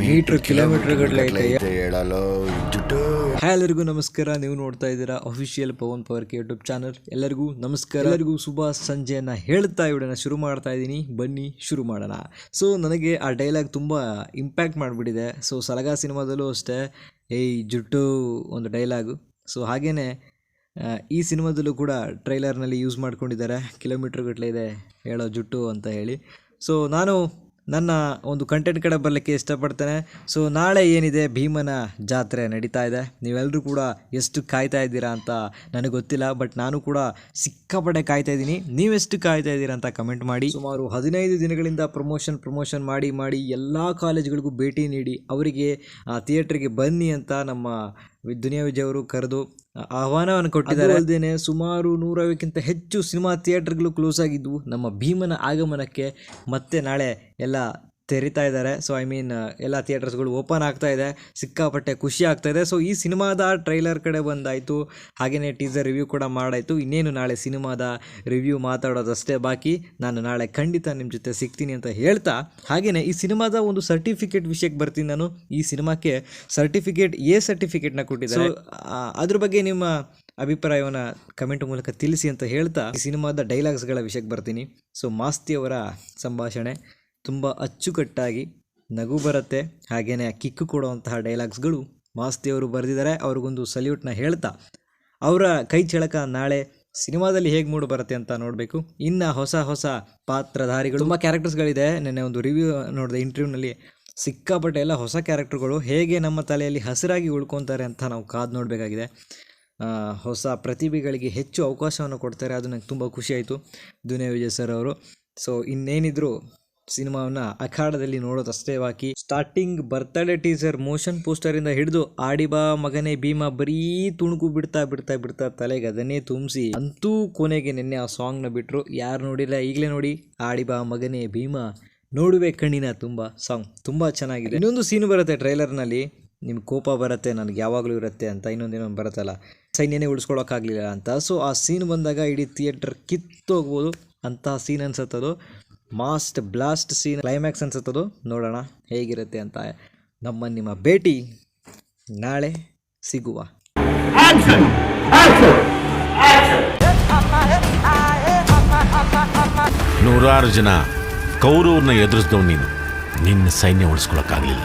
Metre kilometre ಗಟ್ಟಲೆ ಐತೆ. ಹೇಳಲು ಎಲ್ಲರಿಗೂ ನಮಸ್ಕಾರ. ನೀವು ನೋಡ್ತಾ ಇದ್ದೀರಾ official Pavan power K YouTube channel ಎಲ್ಲರಿಗೂ ನಮಸ್ಕಾರ. ಎಲ್ಲರಿಗೂ ಶುಭ ಸಂಜೆಯನ್ನ ಹೇಳ್ತಾ ಇವಡನ್ನ ಶುರು ಮಾಡ್ತಾ ಇದ್ದೀನಿ. ಬನ್ನಿ ಶುರು ಮಾಡೋಣ. ಸೊ ನನಗೆ ಆ ಡೈಲಾಗ್ ತುಂಬ ಇಂಪ್ಯಾಕ್ಟ್ ಮಾಡಿಬಿಟ್ಟಿದೆ. ಸೊ ಸಲಗಾ ಸಿನಿಮಾದಲ್ಲೂ ಅಷ್ಟೇ. ಏಯ್ ಜುಟ್ಟು ಒಂದು ಡೈಲಾಗು ಸೊ ಹಾಗೇನೆ ಈ ಸಿನಿಮಾದಲ್ಲೂ ಕೂಡ ಟ್ರೈಲರ್ನಲ್ಲಿ ಯೂಸ್ ಮಾಡ್ಕೊಂಡಿದ್ದಾರೆ. ಕಿಲೋಮೀಟ್ರ್ ಗಟ್ಟಲೆ ಇದೆ. ಹೇಳೋ ಜುಟ್ಟು ಅಂತ ಹೇಳಿ. ಸೊ ನಾನು ನನ್ನ ಒಂದು ಕಂಟೆಂಟ್ ಕಡೆ ಬರಲಿಕ್ಕೆ ಇಷ್ಟಪಡ್ತೇನೆ. ಸೊ ನಾಳೆ ಏನಿದೆ ಭೀಮನ ಜಾತ್ರೆ ನಡೀತಾ ಇದೆ. ನೀವೆಲ್ಲರೂ ಕೂಡ ಎಷ್ಟು ಕಾಯ್ತಾ ಇದ್ದೀರಾ ಅಂತ ನನಗೆ ಗೊತ್ತಿಲ್ಲ ಬಟ್ ನಾನು ಕೂಡ ಸಿಕ್ಕಾಪಟ್ಟೆ ಕಾಯ್ತಾ ಇದ್ದೀನಿ. ನೀವೆಷ್ಟು ಕಾಯ್ತಾ ಇದ್ದೀರಾ ಅಂತ ಕಮೆಂಟ್ ಮಾಡಿ. ಸುಮಾರು ಹದಿನೈದು ದಿನಗಳಿಂದ ಪ್ರಮೋಷನ್ ಪ್ರಮೋಷನ್ ಮಾಡಿ ಮಾಡಿ ಎಲ್ಲ ಕಾಲೇಜ್ಗಳಿಗೂ ಭೇಟಿ ನೀಡಿ, ಅವರಿಗೆ ಥಿಯೇಟ್ರಿಗೆ ಬನ್ನಿ ಅಂತ ನಮ್ಮ ದುನಿಯಾ ವಿಜಯ್ ಅವರು ಕರೆದು ಆಹ್ವಾನವನ್ನು ಕೊಟ್ಟಿದ್ದಾರೆ. ಅಲ್ಲದೇನೆ ಸುಮಾರು ನೂರೈವಕ್ಕಿಂತ ಹೆಚ್ಚು ಸಿನಿಮಾ ಥಿಯೇಟರ್ಗಳು ಕ್ಲೋಸ್ ಆಗಿದ್ವು. ನಮ್ಮ ಭೀಮನ ಆಗಮನಕ್ಕೆ ಮತ್ತೆ ನಾಳೆ ಎಲ್ಲ ತೆರಿತಾ ಇದ್ದಾರೆ. ಸೊ ಐ ಮೀನ್ ಎಲ್ಲ ಥಿಯೇಟರ್ಸ್ಗಳು ಓಪನ್ ಆಗ್ತಾ ಇದೆ. ಸಿಕ್ಕಾಪಟ್ಟೆ ಖುಷಿ ಆಗ್ತಾ ಇದೆ. ಸೊ ಈ ಸಿನಿಮಾದ ಟ್ರೈಲರ್ ಕಡೆ ಬಂದಾಯಿತು. ಹಾಗೆಯೇ ಟೀಸರ್ ರಿವ್ಯೂ ಕೂಡ ಮಾಡಾಯಿತು. ಇನ್ನೇನು ನಾಳೆ ಸಿನಿಮಾದ ರಿವ್ಯೂ ಮಾತಾಡೋದಷ್ಟೇ ಬಾಕಿ. ನಾನು ನಾಳೆ ಖಂಡಿತ ನಿಮ್ಮ ಜೊತೆ ಸಿಗ್ತೀನಿ ಅಂತ ಹೇಳ್ತಾ ಹಾಗೆಯೇ ಈ ಸಿನಿಮಾದ ಒಂದು ಸರ್ಟಿಫಿಕೇಟ್ ವಿಷಯಕ್ಕೆ ಬರ್ತೀನಿ ನಾನು. ಈ ಸಿನಿಮಾಕ್ಕೆ ಸರ್ಟಿಫಿಕೇಟ್ ಎ ಸರ್ಟಿಫಿಕೇಟ್ನ ಕೊಟ್ಟಿದ್ದಾರೆ. ಅದ್ರ ಬಗ್ಗೆ ನಿಮ್ಮ ಅಭಿಪ್ರಾಯವನ್ನು ಕಮೆಂಟ್ ಮೂಲಕ ತಿಳಿಸಿ ಅಂತ ಹೇಳ್ತಾ ಈ ಸಿನಿಮಾದ ಡೈಲಾಗ್ಸ್ಗಳ ವಿಷಯಕ್ಕೆ ಬರ್ತೀನಿ. ಸೊ ಮಾಸ್ತಿ ಅವರ ಸಂಭಾಷಣೆ. ತುಂಬ ಅಚ್ಚುಕಟ್ಟಾಗಿ ನಗು ಬರುತ್ತೆ. ಹಾಗೆಯೇ ಕಿಕ್ಕು ಕೊಡುವಂತಹ ಡೈಲಾಗ್ಸ್ಗಳು ಮಾಸ್ತಿ ಅವರು ಬರೆದಿದ್ದಾರೆ. ಅವ್ರಿಗೊಂದು ಸಲ್ಯೂಟ್ನ ಹೇಳ್ತಾ, ಅವರ ಕೈ ಚಳಕ ನಾಳೆ ಸಿನಿಮಾದಲ್ಲಿ ಹೇಗೆ ಮೂಡು ಬರುತ್ತೆ ಅಂತ ನೋಡಬೇಕು. ಇನ್ನು ಹೊಸ ಹೊಸ ಪಾತ್ರಧಾರಿಗಳು ತುಂಬ ಕ್ಯಾರೆಕ್ಟರ್ಸ್ಗಳಿದೆ ನೆನ್ನೆ ಒಂದು ರಿವ್ಯೂ ನೋಡಿದೆ ಇಂಟರ್ವ್ಯೂನಲ್ಲಿ ಸಿಕ್ಕಾಪಟ್ಟೆ ಎಲ್ಲ ಹೊಸ ಕ್ಯಾರೆಕ್ಟರ್ಗಳು ಹೇಗೆ ನಮ್ಮ ತಲೆಯಲ್ಲಿ ಹಸಿರಾಗಿ ಉಳ್ಕೊತಾರೆ ಅಂತ ನಾವು ಕಾದು ನೋಡಬೇಕಾಗಿದೆ. ಹೊಸ ಪ್ರತಿಭೆಗಳಿಗೆ ಹೆಚ್ಚು ಅವಕಾಶವನ್ನು ಕೊಡ್ತಾರೆ. ಅದು ನನಗೆ ತುಂಬ ಖುಷಿಯಾಯಿತು ದುನಿಯಾ ವಿಜಯ್ ಸರ್ ಅವರು. ಸೊ ಇನ್ನೇನಿದ್ರು ಸಿನಿಮಾವನ್ನ ಅಖಾಡದಲ್ಲಿ ನೋಡೋದಷ್ಟೇ ಬಾಕಿ. ಸ್ಟಾರ್ಟಿಂಗ್ ಬರ್ತಡೇ ಟೀಸರ್ ಮೋಷನ್ ಪೋಸ್ಟರಿಂದ ಹಿಡಿದು ಆಡಿಬಾ ಮಗನೇ ಭೀಮಾ ಬರೀ ತುಣುಕು ಬಿಡ್ತಾ ಬಿಡ್ತಾ ಬಿಡ್ತಾ ತಲೆಗೆ ಅದನ್ನೇ ತುಂಬಿಸಿ ಅಂತೂ ಕೊನೆಗೆ ನಿನ್ನೆ ಆ ಸಾಂಗ್ನ ಬಿಟ್ಟರು ಯಾರು ನೋಡಿಲ್ಲ ಈಗಲೇ ನೋಡಿ. ಆಡಿಬಾ ಮಗನೇ ಭೀಮಾ, ನೋಡುವೆ ಕಣ್ಣಿನ ತುಂಬ ಸಾಂಗ್ ತುಂಬ ಚೆನ್ನಾಗಿದೆ. ಇನ್ನೊಂದು ಸೀನ್ ಬರುತ್ತೆ ಟ್ರೈಲರ್ನಲ್ಲಿ ನಿಮ್ಗೆ ಕೋಪ ಬರುತ್ತೆ, ನನಗೆ ಯಾವಾಗಲೂ ಇರುತ್ತೆ ಅಂತ ಇನ್ನೊಂದೇನೋ ಬರುತ್ತಲ್ಲ. ಸೈನ್ಯನೇ ಉಳಿಸ್ಕೊಳಕ್ಕಾಗಲಿಲ್ಲ ಅಂತ. ಸೊ ಆ ಸೀನ್ ಬಂದಾಗ ಇಡೀ ಥಿಯೇಟರ್ ಕಿತ್ತೋಗ್ಬೋದು ಅಂತ ಸೀನ್ ಅನ್ಸತ್ತದು. ಮಾಸ್ಟ್ ಬ್ಲಾಸ್ಟ್ ಸೀನ್ ಕ್ಲೈಮ್ಯಾಕ್ಸ್ ಅನ್ಸುತ್ತದು. ನೋಡೋಣ ಹೇಗಿರುತ್ತೆ ಅಂತ ನಮ್ಮ ನಿಮ್ಮ ಭೇಟಿ ನಾಳೆ ಸಿಗುವ. ನೂರಾರು ಜನ ಕೌರವ್ರನ್ನ ಎದುರಿಸಿದವ್ ನೀನು. ನಿನ್ನ ಸೈನ್ಯ ಉಳಿಸ್ಕೊಳಕ್ಕಾಗಲಿಲ್ಲ.